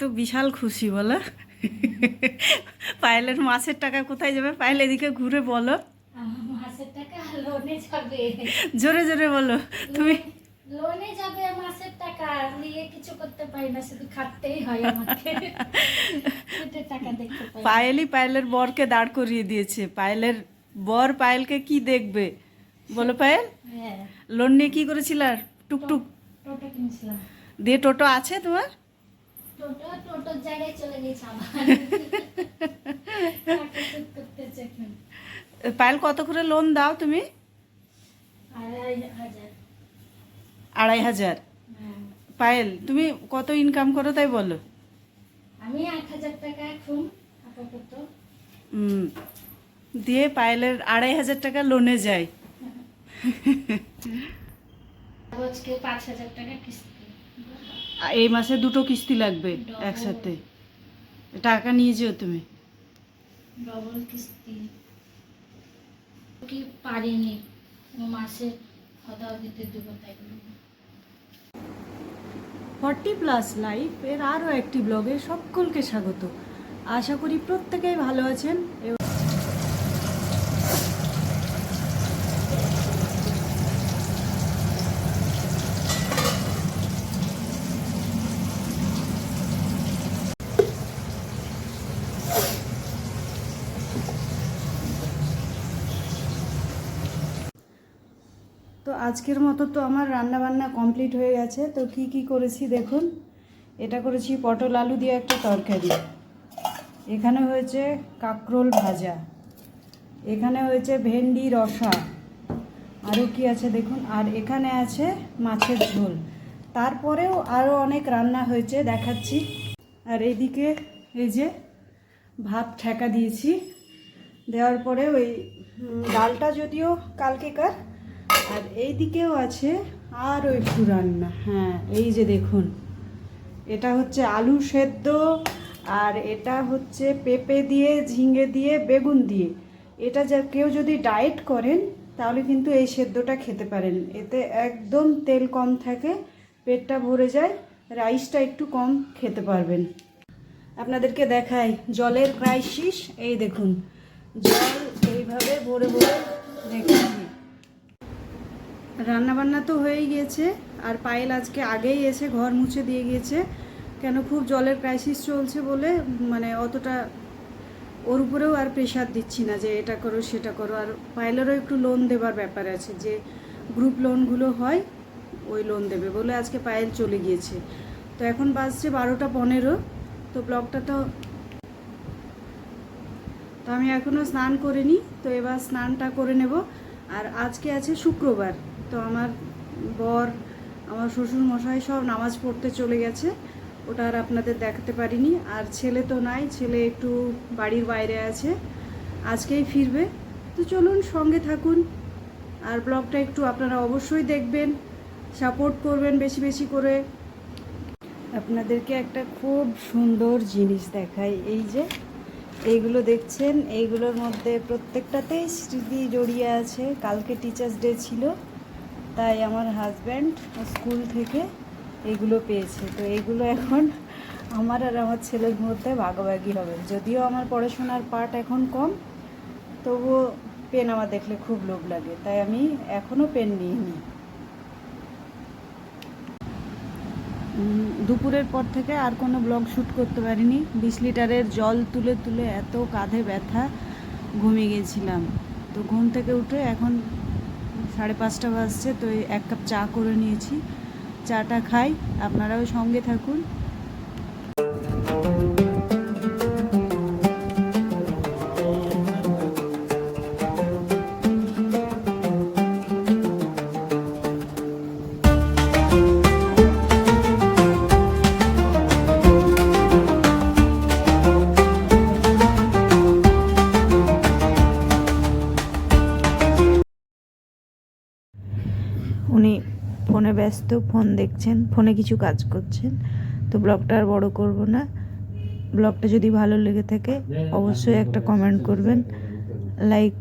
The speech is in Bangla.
তো বিশাল খুশি বলো। পায়েলের মাসের টাকা কোথায় যাবে? পায়েল এদিকে ঘুরে বলো। মাসের টাকা লোনে যাবে। জোরে জোরে বলো। তুমি লোনে যাবে মাসের টাকা নিয়ে কিছু করতে পারি না শুধু খাটতেই হয় আমাকে। টাকা দেখতে পাই। পায়েলই পায়েলের বরকে দাঁড় করিয়ে দিয়েছে। পায়েলের বর পায়েলকে কি দেখবে? বলো পায়েল। হ্যাঁ। লোন নিয়ে কি করেছিল টুকটুক। টোটো কিনছিলাম। দিয়ে টোটো আছে তোমার? টোটো টোটোর জায়গায় চলে গেছে। পায়েল কত করে লোন দাও তুমি? আড়াই হাজার। হ্যাঁ। পায়েল তুমি কত ইনকাম করো তাই বলো? আমি আট হাজার টাকা এখন আপাতত। হুম দিয়ে পায়েলের আড়াই হাজার টাকা লোনে যায়। পাঁচ হাজার টাকা কিস্তি। এই মাসে দুটো কিস্তি লাগবে একসাথে। টাকা নিয়ে যেও তুমি। ডবল কিস্তি। কি পারিনি মাসে খাওয়া দিতে দেবো তাই ফর্টি প্লাস লাইফ এর আরও একটি ব্লগে সকলকে স্বাগত। আশা করি প্রত্যেকেই ভালো আছেন আজকের মতো তো আমার রান্না বান্না কমপ্লিট হয়ে গেছে। তো কি কি করেছি দেখুন। এটা করেছি পটল আলু দিয়ে একটা তরকারি। এখানে হয়েছে কাঁকরোল ভাজা। এখানে হয়েছে ভেন্ডি রসা। আরও কি আছে দেখুন। আর এখানে আছে মাছের ঝোল। তারপরেও আরও অনেক রান্না হয়েছে, দেখাচ্ছি। আর এইদিকে এই যে ভাত ঠেকা দিয়েছি। দেওয়ার পরে ওই ডালটা যদিও কালকেকার আর এই দিকেও আছে আরও একটু রান্না। হ্যাঁ এই যে দেখুন, এটা হচ্ছে আলু সেদ্ধ আর এটা হচ্ছে পেঁপে দিয়ে, ঝিঙে দিয়ে, বেগুন দিয়ে। এটা যা কেউ যদি ডায়েট করেন, তাহলে কিন্তু এই সেদ্ধটা খেতে পারেন। এতে একদম তেল কম থাকে, পেটটা ভরে যায়, রাইসটা একটু কম খেতে পারবেন। আপনাদেরকে দেখাই জলের ক্রাইসিস। এই দেখুন, জল এইভাবে ভরে ভরে রেখেছি রান্নাবান্না তো হয়েই গিয়েছে আর পায়েল আজকে আগেই এসে ঘর মুছে দিয়ে গিয়েছে কেন খুব জলের ক্রাইসিস চলছে বলে মানে অতটা ওর উপরেও আর প্রেশার দিচ্ছি না যে এটা করো, সেটা করো। আর পায়েলেরও একটু লোন দেবার ব্যাপার আছে, যে গ্রুপ লোনগুলো হয়, ওই লোন দেবে বলে আজকে পায়েল চলে গিয়েছে। তো এখন বাজছে বারোটা পনেরো, তো ব্লগটা তো তো আমি এখনও স্নান করিনি, তো এবার স্নানটা করে নেব। আর আজকে আছে শুক্রবার। তো আমার বর, আমার শ্বশুর মশাই সব নামাজ পড়তে চলে গেছে। ওটা আর আপনাদের দেখাতে পারিনি। আর ছেলে তো নাই, ছেলে একটু বাড়ির বাইরে আছে। আজকেই ফিরবে। তো চলুন, সঙ্গে থাকুন। আর ব্লগটা একটু আপনারা অবশ্যই দেখবেন, সাপোর্ট করবেন বেশি বেশি করে। আপনাদেরকে একটা খুব সুন্দর জিনিস দেখাই। এই যে, এইগুলো দেখছেন? এইগুলোর মধ্যে প্রত্যেকটাতেই স্মৃতি জড়িয়ে আছে। কালকে টিচার্স ডে ছিল। তাই আমার হাজব্যান্ড স্কুল থেকে এইগুলো পেয়েছে। তো এইগুলো এখন আমার আর আমার ছেলের মধ্যে ভাগাভাগি হবে। যদিও আমার পড়াশোনার পার্ট এখন কম, তবুও পেন আমার দেখলে খুব লোভ লাগে। তাই আমি এখনও পেন নিইনি। দুপুরের পর থেকে আর কোনো ব্লগ শ্যুট করতে পারিনি। বিশ লিটারের জল তুলে তুলে এত কাঁধে ব্যথা, ঘুমিয়ে গেছিলাম। তো ঘুম থেকে উঠে এখন সাড়ে পাঁচটা বাজছে তো এক কাপ চা করে নিয়েছি। চাটা খাই আপনারাও সঙ্গে থাকুন। ফোনে ব্যস্ত ফোন দেখছেন ফোনে কিছু কাজ করছেন তো ব্লগটা আর বড়ো করব না। ব্লগটা যদি ভালো লেগে থাকে অবশ্যই একটা কমেন্ট করবেন লাইক